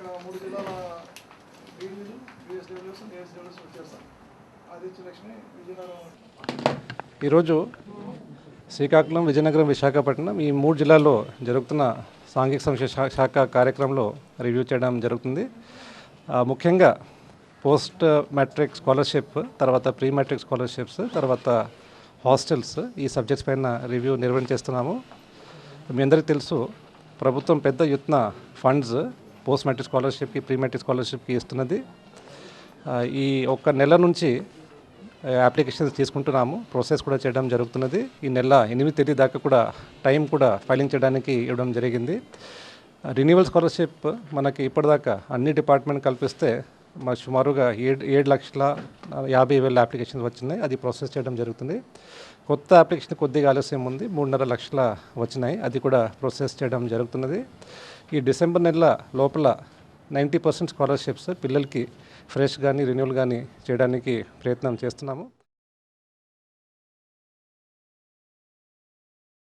ఇక్కడ మూడు జిల్లాల బీడీలు బిఎస్డబ్ల్యూస్ ఏఎస్డబ్ల్యూస్ వచ్చారు సార్ ఆదిత్య లక్ష్మి విజయనగరం ఈరోజు శ్రీకాకుళం విజయనగరం విశాఖపట్నం ఈ మూడు జిల్లాల్లో జరుగుతున్న సాంఘిక సంక్షేమ శాఖ కార్యక్రమంలో రివ్యూ చేయడం జరుగుతుంది. ముఖ్యంగా పోస్ట్ మ్యాట్రిక్ స్కాలర్షిప్ తర్వాత ప్రీ మ్యాట్రిక్ స్కాలర్షిప్స్ తర్వాత హాస్టల్స్ ఈ సబ్జెక్ట్స్ పైన రివ్యూ నిర్వహణ చేస్తున్నాము. మీ అందరికీ తెలుసు ప్రభుత్వం పెద్ద ఎత్తున ఫండ్స్ పోస్ట్ మెట్రిక్ స్కాలర్షిప్కి ప్రీ మెట్రిక్ స్కాలర్షిప్కి ఇస్తున్నది. ఈ ఒక్క నెల నుంచి అప్లికేషన్స్ తీసుకుంటున్నాము. ప్రాసెస్ కూడా చేయడం జరుగుతున్నది. ఈ నెల ఎనిమిది తేదీ దాకా కూడా టైం కూడా ఫైలింగ్ చేయడానికి ఇవ్వడం జరిగింది. రిన్యూవల్ స్కాలర్షిప్ మనకి ఇప్పటిదాకా అన్ని డిపార్ట్మెంట్ కల్పిస్తే మా సుమారుగా ఏడు ఏడు లక్షల యాభై వేల అప్లికేషన్స్ వచ్చినాయి. అది ప్రాసెస్ చేయడం జరుగుతుంది. కొత్త అప్లికేషన్ కొద్దిగా ఆలస్యం ఉంది. మూడున్నర లక్షల వచ్చినాయి. అది కూడా ప్రాసెస్ చేయడం జరుగుతున్నది. ఈ డిసెంబర్ నెల లోపల నైంటీ పర్సెంట్ స్కాలర్షిప్స్ పిల్లలకి ఫ్రెష్ కానీ రెన్యూవల్ కానీ చేయడానికి ప్రయత్నం చేస్తున్నాము.